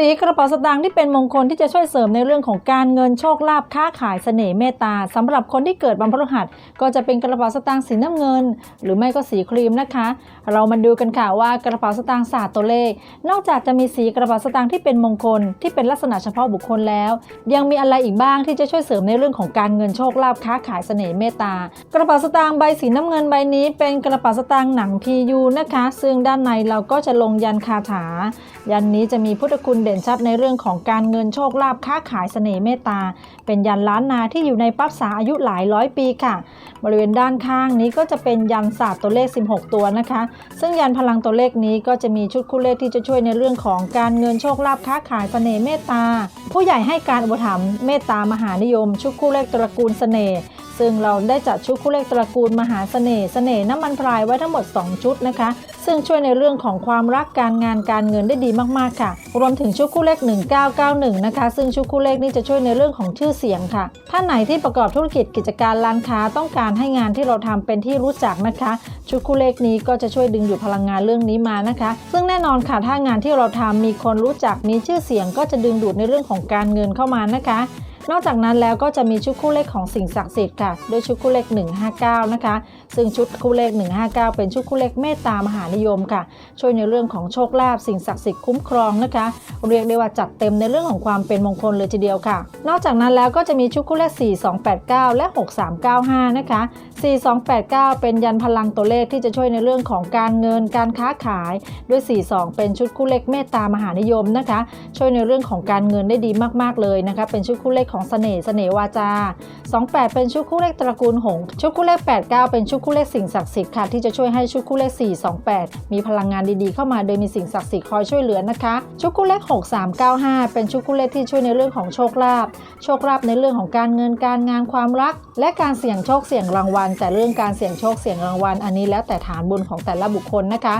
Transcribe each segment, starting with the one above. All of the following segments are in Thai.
สีกระเป๋าสตางค์ที่เป็นมงคลที่จะช่วยเสริมในเรื่องของการเงินโชคลาภค้าขายเสน่ห์เมตตาสำหรับคนที่เกิดวันพฤหัสก็จะเป็นกระเป๋าสตางค์สีน้ำเงิน หรือไม่ก็สีครีมนะคะ เรามาดูกันค่ะว่ากระเป๋าสตางค์ศาสตร์ตัวเลข นอกจากจะมีสีกระเป๋าสตางค์ที่เป็นมงคลที่เป็นลักษณะเฉพาะบุคคลแล้ว ยังมีอะไรอีกบ้างที่จะช่วยเสริมในเรื่องของการเงินโชคลาภค้าขายเสน่ห์เมตตากระเป๋าสตางค์ใบสีน้ำเงินใบนี้ เป็นกระเป๋าสตางค์หนังพียูนะคะ ซึ่งด้านในเราก็จะลงยันคาถา ยันนี้จะมีพุทธคุณด่นชัดในเรื่องของการเงินโชคลาภค้าขายเสน่ห์เมตตา เป็นยันล้านนาที่อยู่ในปั๊บษาอายุหลายร้อยปีค่ะ บริเวณด้านข้างนี้ก็จะเป็นยันศาสตร์ตัวเลข 16 ตัวนะคะ ซึ่งยันพลังตัวเลขนี้ก็จะมีชุดคู่เลขที่จะช่วยในเรื่องของการเงินโชคลาภค้าขายเสน่ห์เมตตา ผู้ใหญ่ให้การอุปถัมภ์เมตตามหานิยม ชุดคู่เลขตระกูลเสน่ห์ ซึ่งเราได้จัดชุดคู่เลขตระกูลมหาเสน่ห์เสน่ห์น้ำมันพรายไว้ทั้งหมด 2 ชุดนะคะ ซึ่งช่วยในเรื่องของความรักการงานการเงินได้ดีมากๆค่ะ รวมถึงชุดคู่เลข 1991 นะคะ ซึ่งชุดคู่เลขนี้จะช่วยในเรื่องของชื่อเสียงค่ะ ท่านไหนที่ประกอบธุรกิจกิจการร้านค้าต้องการให้งานที่เราทำเป็นที่รู้จักนะคะ ชุดคู่เลขนี้ก็จะช่วยดึงดูดพลังงานเรื่องนี้มานะคะ ซึ่งแน่นอนค่ะถ้างานที่เราทำมีคนรู้จักมีชื่อเสียง ก็จะดึงดูดในเรื่องของการเงินเข้ามานะคะ นอกจากนั้นแล้วก็จะมีชุดคู่เลขของสิ่งศักดิ์สิทธิ์ค่ะด้วยชุดคู่เลข 159 นะคะ ซึ่งชุดคู่เลข 159 เป็นชุดคู่เลขเมตตามหานิยมค่ะ ช่วยในเรื่องของโชคลาภสิ่งศักดิ์สิทธิ์คุ้มครองนะคะ เรียกได้ว่าจัดเต็มในเรื่องของความเป็นมงคลเลยทีเดียวค่ะ นอกจากนั้นแล้วก็จะมีชุดคู่เลข 4289 และ 6395 นะคะ 4289 เป็นยันพลังตัวเลขที่จะช่วยในเรื่องของการเงินการค้าขาย ด้วย 42 เป็นชุดคู่เลขเมตตามหานิยมนะคะ ช่วยในเรื่องของการเงินได้ดีมาก ๆเลยนะคะ เป็นชุดคู่เลขของสองเสน่ห์เสน่ห์วาจา 28 เป็นชุดคู่เลขตระกูลหงชุดคู่เลข 89 เป็นชุดคู่เลขสิ่งศักดิ์สิทธิ์ค่ะที่จะช่วยให้ชุดคู่เลข 428 มีพลังงานดีๆ เข้ามาโดยมีสิ่งศักดิ์สิทธิ์คอยช่วยเหลือนะคะ ชุดคู่เลข 6395 เป็นชุดคู่เลขที่ช่วยในเรื่องของโชคลาภโชคลาภในเรื่องของการเงินการงานความรัก และการเสี่ยงโชคเสี่ยงรางวัล แต่เรื่องการเสี่ยงโชคเสี่ยงรางวัล อันนี้แล้วแต่ฐานบุญของแต่ละบุคคลนะคะ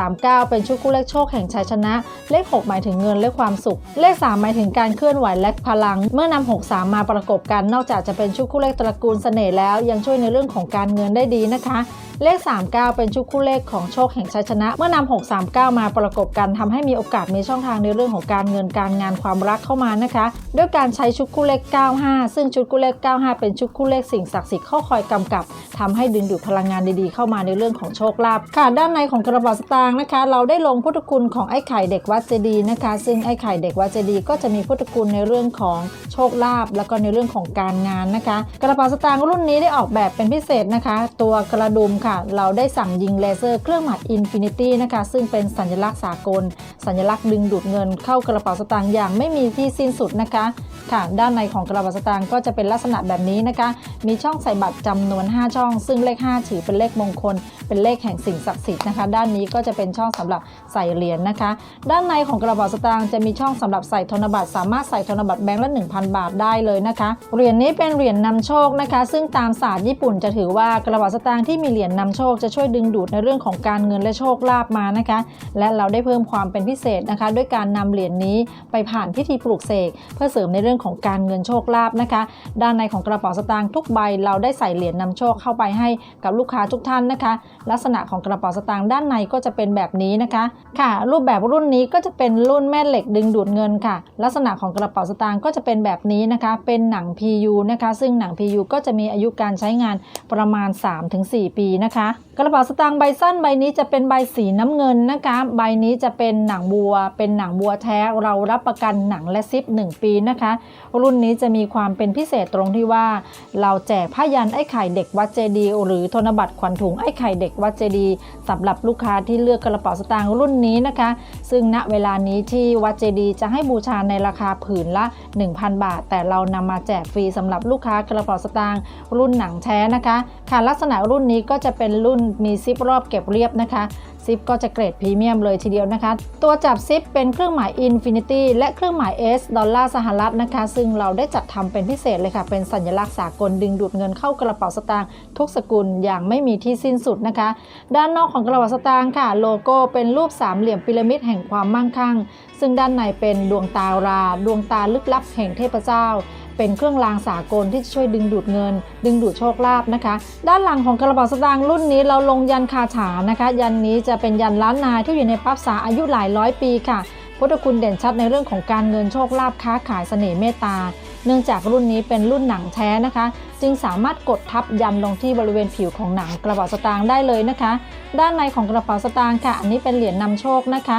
639 เป็นชุดคู่เลขโชคแห่งชัยชนะ เลข 6 หมายถึงเงินและความสุข เลข 3 หมายถึงการเคลื่อนไหวและพลัง เมื่อนำ63มาประกบกัน นอกจากจะเป็นชุดคู่เลขตระกูลเสน่ห์แล้ว ยังช่วยในเรื่องของการเงินได้ดีนะคะ เลข 39 เป็นชุดคู่เลขของโชคแห่งชัยชนะ เมื่อนำ639 มาประกบกันทำให้มีโอกาสมีช่องทางในเรื่องของการเงินการงานความรักเข้ามานะคะด้วยการใช้ชุดคู่เลข 95 ซึ่งชุดคู่เลข 95 เป็นชุดคู่เลขสิ่งศักดิ์สิทธิ์เข้าคอยกำกับทำให้ดึงดูดพลังงานดีๆ เข้ามาในเรื่องของโชคลาภค่ะด้านในของกระเป๋าสตางค์นะคะ เราได้ลงพุทธคุณของไอ้ไข่เด็กวัดเจดีนะคะ ซึ่งไอ้ไข่เด็กวัดเจดีก็จะมีพุทธคุณในเรื่องของโชคลาภแล้วก็ในเรื่องของการงานนะคะ กระเป๋าสตางค์รุ่นนี้ได้ออกแบบเป็นพิเศษนะคะ ตัวกระดุมค่ะเราได้สั่งยิงเลเซอร์เครื่องหมายอินฟินิตี้นะคะ ซึ่งเป็นสัญลักษณ์สากล สัญลักษณ์ดึงดูดเงินเข้ากระเป๋าสตางค์อย่างไม่มีที่สิ้นสุดนะคะค่ะด้านในของกระเป๋าสตางค์ก็จะเป็นลักษณะแบบนี้นะคะ มีช่องใส่บัตรจำนวน 5 ช่อง ซึ่งเลข 5 ถือเป็นเลขมงคล เป็นเลขแห่งสิ่งศักดิ์สิทธิ์นะคะ ด้านนี้ก็จะเป็นช่องสำหรับใส่เหรียญนะคะ ด้านในของกระเป๋าสตางค์จะมีช่องสำหรับใส่ธนบัตร สามารถใส่ธนบัตรแบงค์ละ 1,000 บาทได้เลยนะคะ เหรียญนี้เป็นเหรียญนำโชคนะคะ ซึ่งตามศาสตร์ญี่ปุ่นจะถือว่ากระเป๋าสตางค์ที่มีเหรียญนำโชคจะช่วยดึงดูดในเรื่องของการเงินและโชคลาภมานะคะ และเราได้เพิ่มความเป็นพิเศษนะคะ ด้วยการนำเหรียญนี้ไปผ่านพิธีปลูกเสกเพื่อเสริมในเรื่องของการเงินโชคลาภนะคะ ด้านในของกระเป๋าสตางค์ทุกใบ เราได้ใส่เหรียญนำโชคเข้าไปให้กับลูกค้าทุกท่านนะคะ ลักษณะของกระเป๋าสตางค์ด้านในก็จะเป็นแบบนี้นะคะค่ะ รูปแบบรุ่นนี้ก็จะเป็นรุ่นแม่เหล็กดึงดูดเงินค่ะ ลักษณะของกระเป๋าสตางค์ก็จะเป็นแบบนี้นะคะ เป็นหนัง PU นะคะ ซึ่งหนัง PU ก็จะมีอายุการใช้งานประมาณ 3-4 ปีนะคะกระเป๋าสตางค์ใบสั้นใบนี้จะเป็นใบสีน้ำเงินนะคะ ใบนี้จะเป็นหนังบัว เป็นหนังบัวแท้เรารับประกันหนังและซิป 1 ปีนะคะ รุ่นนี้จะมีความเป็นพิเศษตรงที่ว่า เราแจกผ้ายันไอ้ไข่เด็กวัดเจดีย์หรือธนบัตรขวัญถุงไอ้ไข่เด็กวัดเจดีย์สำหรับลูกค้าที่เลือกกระเป๋าสตางค์รุ่นนี้นะคะ ซึ่งณเวลานี้ที่วัดเจดีย์จะให้บูชาในราคาผืนละ 1,000 บาท แต่เรานำมาแจกฟรีสำหรับลูกค้ากระเป๋าสตางค์รุ่นหนังแท้นะคะค่ะลักษณะรุ่นนี้ก็จะเป็นรุ่นมีซิปรอบเก็บเรียบนะคะซิปก็จะเกรดพรีเมียมเลยทีเดียวนะคะ ตัวจับซิปเป็นเครื่องหมาย Infinity และเครื่องหมาย S ดอลลาร์สหรัฐนะคะ ซึ่งเราได้จัดทำเป็นพิเศษเลยค่ะ เป็นสัญลักษณ์สากลดึงดูดเงินเข้ากระเป๋าสตางค์ทุกสกุลอย่างไม่มีที่สิ้นสุดนะคะ ด้านนอกของกระเป๋าสตางค์ค่ะ โลโก้เป็นรูปสามเหลี่ยมพีระมิดแห่งความมั่งคั่ง ซึ่งด้านในเป็นดวงตารา ดวงตาลึกลับแห่งเทพเจ้า เป็นเครื่องรางสากลที่จะช่วยดึงดูดเงิน ดึงดูดโชคลาภนะคะ ด้านหลังของกระเป๋าสตางค์รุ่นนี้เราลงยันคาถานะคะ ยันนี้จะเป็นยันล้านนายที่อยู่ในปั๊บษาอายุหลายร้อยปีค่ะพุทธคุณเด่นชัดในเรื่องของการเงินโชคลาภค้าขายเสน่ห์เมตตา เนื่องจากรุ่นนี้เป็นรุ่นหนังแท้นะคะ จึงสามารถกดทับยันลงที่บริเวณผิวของหนังกระเป๋าสตางค์ได้เลยนะคะ ด้านในของกระเป๋าสตางค์ค่ะ อันนี้เป็นเหรียญนำโชคนะคะ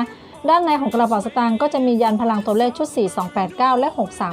ด้านในของกระเป๋าสตางค์ก็จะมียันพลังตัวเลขชุด 4289 และ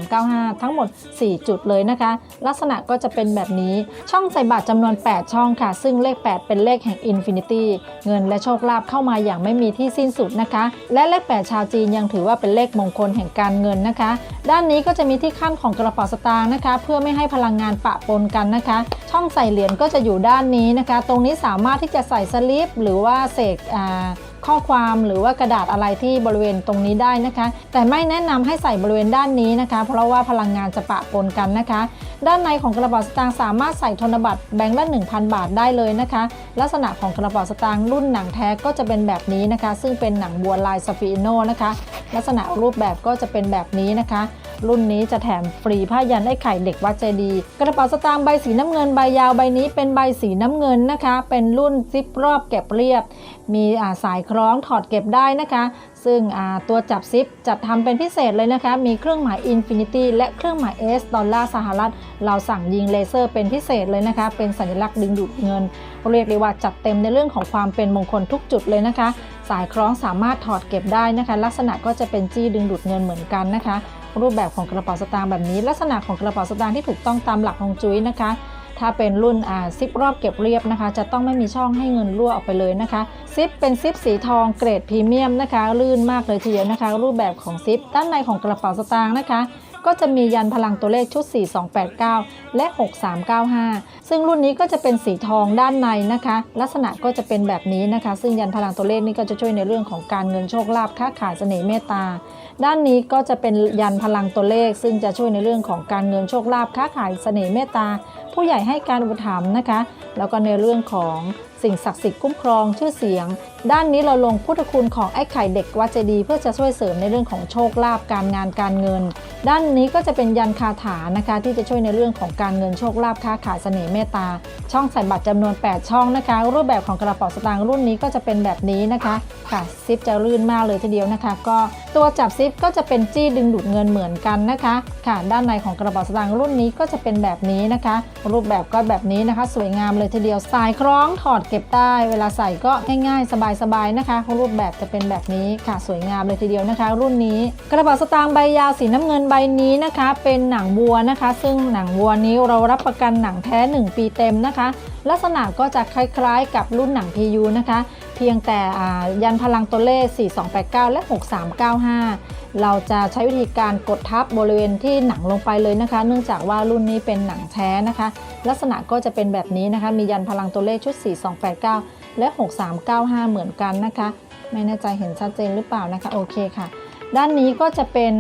6395 ทั้งหมด 4 จุดเลยนะคะ ลักษณะก็จะเป็นแบบนี้ ช่องใส่บาตรจำนวน 8 ช่องค่ะ ซึ่งเลข 8 เป็นเลขแห่งอินฟินิตี้ เงินและโชคลาภเข้ามาอย่างไม่มีที่สิ้นสุดนะคะ และเลข 8 ชาวจีนยังถือว่าเป็นเลขมงคลแห่งการเงินนะคะ ด้านนี้ก็จะมีที่ขั้นของกระเป๋าสตางค์นะคะ เพื่อไม่ให้พลังงานปะปนกันนะคะ ช่องใส่เหรียญก็จะอยู่ด้านนี้นะคะ ตรงนี้สามารถที่จะใส่สลิปหรือว่าเศษอ่า ข้อความหรือว่ากระดาษอะไรที่บริเวณตรงนี้ได้นะคะ แต่ไม่แนะนำให้ใส่บริเวณด้านนี้นะคะ เพราะว่าพลังงานจะปะปนกันนะคะ ด้านในของกระเป๋าสตางค์สามารถใส่ธนบัตรแบงค์ละ 1,000 บาทได้เลยนะคะ ลักษณะของกระเป๋าสตางค์รุ่นหนังแท้ก็จะเป็นแบบนี้นะคะ ซึ่งเป็นหนังบัวลายสฟิโนนะคะ ลักษณะรูปแบบก็จะเป็นแบบนี้นะคะ รุ่นนี้จะแถมฟรีผ้ายันไอ้ไข่เด็กวัดเจดี กระเป๋าสตางค์ใบสีน้ำเงินใบยาวใบนี้เป็นใบสีน้ำเงินนะคะ เป็นรุ่นซิปรอบเก็บเรียบ มีสายคล้องถอดเก็บได้นะคะ ซึ่งตัวจับซิปจัดทำเป็นพิเศษเลยนะคะ มีเครื่องหมาย Infinity และเครื่องหมาย S ดอลลาร์สหรัฐ เราสั่งยิงเลเซอร์เป็นพิเศษเลยนะคะ เป็นสัญลักษณ์ดึงดูดเงิน เรียกได้ว่าจัดเต็มในเรื่องของความเป็นมงคลทุกจุดเลยนะคะ สายคล้องสามารถถอดเก็บได้นะคะ ลักษณะก็จะเป็นจี้ดึงดูดเงินเหมือนกันนะคะ รูปแบบของกระเป๋าสตางค์แบบนี้ ลักษณะของกระเป๋าสตางค์ที่ถูกต้องตามหลักฮวงจุ้ยนะคะ ถ้าเป็นรุ่นอ่าซิปรอบเก็บเรียบนะคะ จะต้องไม่มีช่องให้เงินรั่วออกไปเลยนะคะซิปเป็นซิปสีทองเกรดพรีเมียมนะคะ ลื่นมากเลยทีเดียวนะคะ รูปแบบของซิปด้านในของกระเป๋าสตางค์นะคะ ก็จะมียันพลังตัวเลขชุด 4289 และ 6395 ซึ่งรุ่นนี้ก็จะเป็นสีทองด้านในนะคะ ลักษณะก็จะเป็นแบบนี้นะคะ ซึ่งยันพลังตัวเลขนี่ก็จะช่วยในเรื่องของการเงินโชคลาภค้าขายเสน่ห์เมตตา ด้านนี้ก็จะเป็นยันพลังตัวเลข ซึ่งจะช่วยในเรื่องของการเงินโชคลาภค้าขายเสน่ห์เมตตา ผู้ใหญ่ให้การอุปถัมภ์นะคะ แล้วก็ในเรื่องของ สิ่งศักดิ์สิทธิ์คุ้มครองชื่อเสียง ด้านนี้เราลงพุทธคุณของไอ้ไข่เด็กวัดเจดี เพื่อจะช่วยเสริมในเรื่องของโชคลาภการงานการเงิน ด้านนี้ก็จะเป็นยันคาถานะคะ ที่จะช่วยในเรื่องของการเงินโชคลาภค้าขายเสน่ห์เมตตา ช่องใส่บัตรจำนวน 8 ช่องนะคะ รูปแบบของกระเป๋าสตางค์รุ่นนี้ก็จะเป็นแบบนี้นะคะค่ะซิปจะลื่นมากเลยทีเดียวนะคะ ก็ตัวจับซิปก็จะเป็นจี้ดึงดูดเงินเหมือนกันนะคะค่ะ ด้านในของกระเป๋าสตางค์รุ่นนี้ก็จะเป็นแบบนี้นะคะ รูปแบบก็แบบนี้นะคะ สวยงามเลยทีเดียวสายคล้องถอดเก็บได้เวลาใส่ก็ง่ายๆ สบายๆนะคะรูปแบบจะเป็นแบบนี้ค่ะสวยงามเลยทีเดียวนะคะ รุ่นนี้ กระเป๋าสตางค์ใบยาวสีน้ำเงินใบนี้นะคะ เป็นหนังวัวนะคะ ซึ่งหนังวัวนี้เรารับประกันหนังแท้ 1 ปีเต็มนะคะ ลักษณะก็จะคล้ายๆ กับรุ่นหนัง PU นะคะ พียงแต่ยันพลังตัวเลข 4289 และ 6395 เราจะใช้วิธีการกดทับบริเวณที่หนังลงไปเลยนะคะ เนื่องจากว่ารุ่นนี้เป็นหนังแท้นะคะ ลักษณะก็จะเป็นแบบนี้นะคะ มียันพลังตัวเลขชุด 4289 และ 6395 เหมือนกันนะคะ ไม่แน่ใจเห็นชัดเจนหรือเปล่านะคะโอเคค่ะ ด้านนี้ก็จะเป็น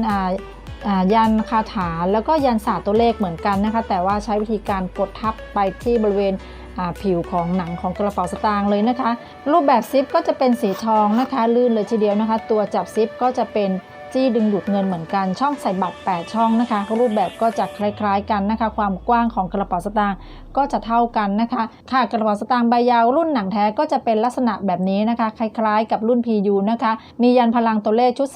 ยันคาถาแล้วก็ยันศาสตร์ตัวเลขเหมือนกันนะคะ แต่ว่าใช้วิธีการกดทับไปที่บริเวณ ผิวของหนังของกระเป๋าสตางค์เลยนะคะ รูปแบบซิปก็จะเป็นสีทองนะคะ ลื่นเลยทีเดียวนะคะ ตัวจับซิปก็จะเป็น จี้ดึงดูดเงินเหมือนกันช่องใส่บัตร 8 ช่องนะคะ รูปแบบก็จะคล้ายๆกันนะคะ ความกว้างของกระเป๋าสตางค์ก็จะเท่ากันนะคะ ค่ะกระเป๋าสตางค์ใบยาวรุ่นหนังแท้ก็จะเป็นลักษณะแบบนี้นะคะ คล้ายๆ กับรุ่น PU นะคะ มียันพลังตัวเลขชุด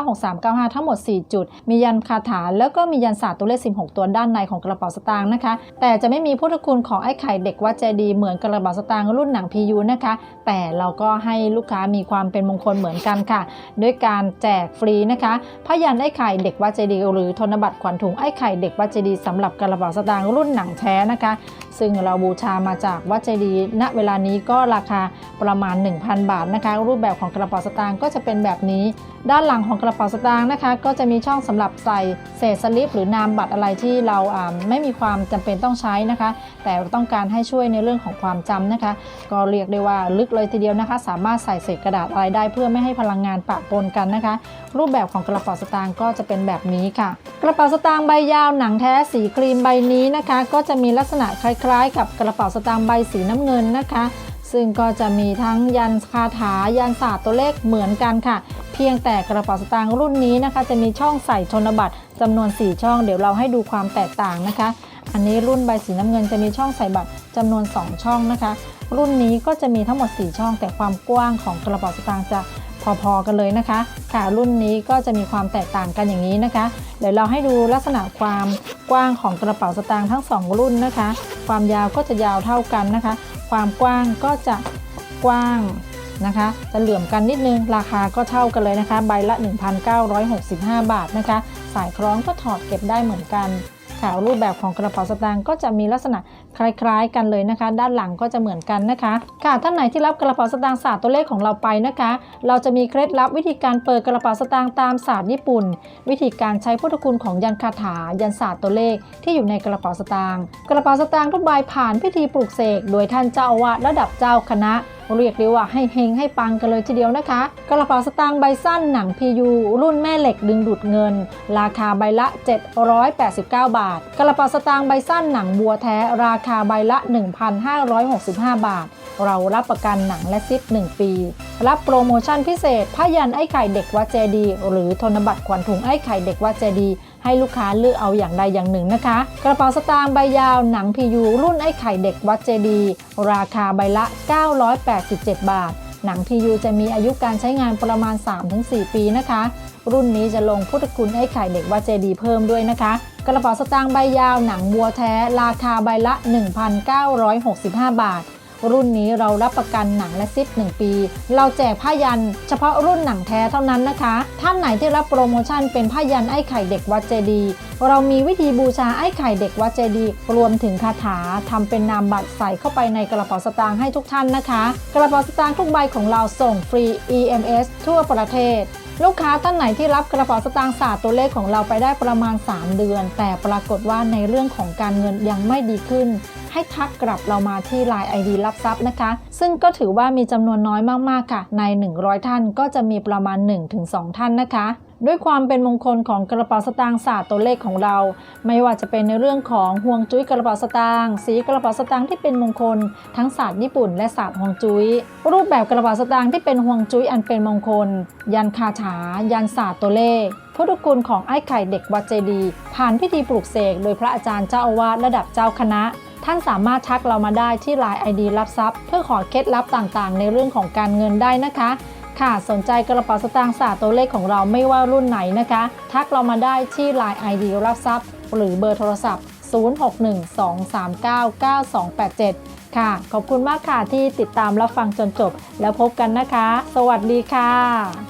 4289635 ทั้งหมด 4 จุด มียันคาถาแล้วก็มียันศาสตร์ตัวเลข 16 ตัวด้านในของกระเป๋าสตางค์นะคะ แต่จะไม่มีพุทธคุณของไอ้ไข่เด็กวัดใจดีเหมือนกระเป๋าสตางค์รุ่นหนัง PU นะคะ แต่เราก็ให้ลูกค้ามีความเป็นมงคลเหมือนกันค่ะ ด้วยการแจกฟรีนะคะพยันไอ้ไข่เด็กวัดเจดีย์หรือธนบัตรขวัญถุงไอ้ไข่เด็กวัดเจดีย์สำหรับกระเป๋าสตางค์รุ่นหนังแท้นะคะ ซึ่งเราบูชามาจากวัดเจดีย์ณเวลานี้ก็ราคาประมาณ 1,000 บาทนะคะ รูปแบบของกระเป๋าสตางค์ก็จะเป็นแบบนี้ ด้านหลังของกระเป๋าสตางค์นะคะ ก็จะมีช่องสำหรับใส่เศษสลิป หรือนามบัตรอะไรที่เราไม่มีความจำเป็นต้องใช้นะคะ แต่ต้องการให้ช่วยในเรื่องของความจำนะคะ ก็เรียกได้ว่าลึกเลยทีเดียวนะคะ สามารถใส่เศษกระดาษอะไรได้เพื่อไม่ให้พลังงานปะปนกันนะคะ รูปแบบของกระเป๋าสตางค์ก็จะเป็นแบบนี้ค่ะ กระเป๋าสตางค์ใบยาวหนังแท้สีครีมใบนี้นะคะ ก็จะมีลักษณะคล้ายๆ กับกระเป๋าสตางค์ใบสีน้ำเงินนะคะ ซึ่งก็จะมีทั้งยันคาถายันศาสตร์ตัวเลขเหมือนกันค่ะ เพียงแต่กระเป๋าสตางค์รุ่นนี้นะคะ จะมีช่องใส่ธนบัตรจำนวน 4 ช่อง เดี๋ยวเราให้ดูความแตกต่างนะคะ อันนี้รุ่นใบสีน้ำเงินจะมีช่องใส่บัตรจำนวน 2 ช่องนะคะ รุ่นนี้ก็จะมีทั้งหมด 4 ช่อง แต่ความกว้างของกระเป๋าสตางค์จะ พอๆกันเลยนะคะ ค่ะรุ่นนี้ก็จะมีความแตกต่างกันอย่างนี้นะคะ เดี๋ยวเราให้ดูลักษณะความกว้างของกระเป๋าสตางค์ทั้ง 2 รุ่นนะคะ ความยาวก็จะยาวเท่ากันนะคะ ความกว้างก็จะกว้างนะคะ จะเหลื่อมกันนิดนึงราคาก็เท่ากันเลยนะคะ ใบละ 1,965 บาทนะคะ สายคล้องก็ถอดเก็บได้เหมือนกัน ค่ะรูปแบบของกระเป๋าสตางค์ก็จะมีลักษณะคล้ายๆ กันเลยนะคะ ด้านหลังก็จะเหมือนกันนะคะ ค่ะท่านไหนที่รับกระเป๋าสตางค์ศาสตร์ตัวเลขของเราไปนะคะ เราจะมีเคล็ดลับวิธีการเปิดกระเป๋าสตางค์ตามศาสตร์ญี่ปุ่น วิธีการใช้พุทธคุณของยันคาถา ยันศาสตร์ตัวเลขที่อยู่ในกระเป๋าสตางค์กระเป๋าสตางค์ทุกใบผ่านพิธีปลุกเสกโดยท่านเจ้าอาวาสระดับเจ้าคณะ เรียกได้ว่าให้เฮงให้ปังกันเลยทีเดียวนะคะ กระเป๋าสตางค์ใบสั้นหนัง PU รุ่นแม่เหล็กดึงดูดเงิน ราคาใบละ 789 บาท กระเป๋าสตางค์ใบสั้นหนังบัวแท้ราคาใบละ 1,565 บาท เรารับประกันหนังและซิป 1 ปี รับโปรโมชั่นพิเศษผ้ายันไอ้ไข่เด็กวัดเจดี หรือธนบัตรขวัญถุงไอ้ไข่เด็กวัดเจดี ให้ลูกค้าเลือกเอาอย่างใดอย่างหนึ่งนะคะ กระเป๋าสตางค์ใบยาวหนังพียูรุ่นไอ้ไข่เด็กวัดเจดี ราคาใบละ 987 บาท หนังพียูจะมีอายุการใช้งานประมาณ 3-4 ปีนะคะ รุ่นนี้จะลงพุทธคุณไอ้ไข่เด็กวัดเจดีเพิ่มด้วยนะคะ กระเป๋าสตางค์ใบยาวหนังบัวแท้ ราคาใบละ 1,965 บาท รุ่นนี้เรารับประกันหนังและซิป 1 ปี เราแจกผ้ายัน เฉพาะรุ่นหนังแท้เท่านั้นนะคะ ท่านไหนที่รับโปรโมชั่นเป็นผ้ายันไอ้ไข่เด็กวัดเจดี เรามีวิธีบูชาไอ้ไข่เด็กวัดเจดี รวมถึงคาถาทำเป็นนามบัตรใส่เข้าไปในกระเป๋าสตางค์ให้ทุกท่านนะคะ กระเป๋าสตางค์ทุกใบของเราส่งฟรี EMS ทั่วประเทศ ลูกค้าท่านไหนที่รับกระเป๋าสตางค์ศาสตร์ตัวเลขของเราไปได้ประมาณ 3 เดือน แต่ปรากฏว่าในเรื่องของการเงินยังไม่ดีขึ้น ให้ทักกลับเรามาที่ Line ID รับทรัพย์นะคะ ซึ่งก็ถือว่ามีจำนวนน้อยมากๆค่ะ ใน 100 ท่านก็จะมีประมาณ 1-2 ท่านนะคะ ด้วยความเป็นมงคลของกระเป๋าสตางค์ศาสตร์ตัวเลขของเรา ไม่ว่าจะเป็นในเรื่องของห่วงจุ้ยกระเป๋าสตางค์สีกระเป๋าสตางค์ที่เป็นมงคล ทั้งศาสตร์ญี่ปุ่นและศาสตร์ห่วงจุ้ย รูปแบบกระเป๋าสตางค์ที่เป็นห่วงจุ้ยอันเป็นมงคล ยันคาถา ยันศาสตร์ตัวเลขพุทธคุณของไอ้ไข่เด็กวัดเจดี ผ่านพิธีปลุกเสกโดยพระอาจารย์เจ้าอาวาสระดับเจ้าคณะท่านสามารถทักเรามาได้ที่ Line ID รับทรัพย์ เพื่อขอเคล็ดลับต่างๆ ในเรื่องของการเงินได้นะคะ ค่ะ สนใจกระเป๋าสตางค์ศาสตร์ตัวเลขของเราไม่ว่ารุ่นไหนนะคะ ทักเรามาได้ที่ Line ID รับทรัพย์ หรือเบอร์โทรศัพท์ 0612399287 ค่ะ ขอบคุณมากค่ะที่ติดตามรับฟังจนจบ แล้วพบกันนะคะ สวัสดีค่ะ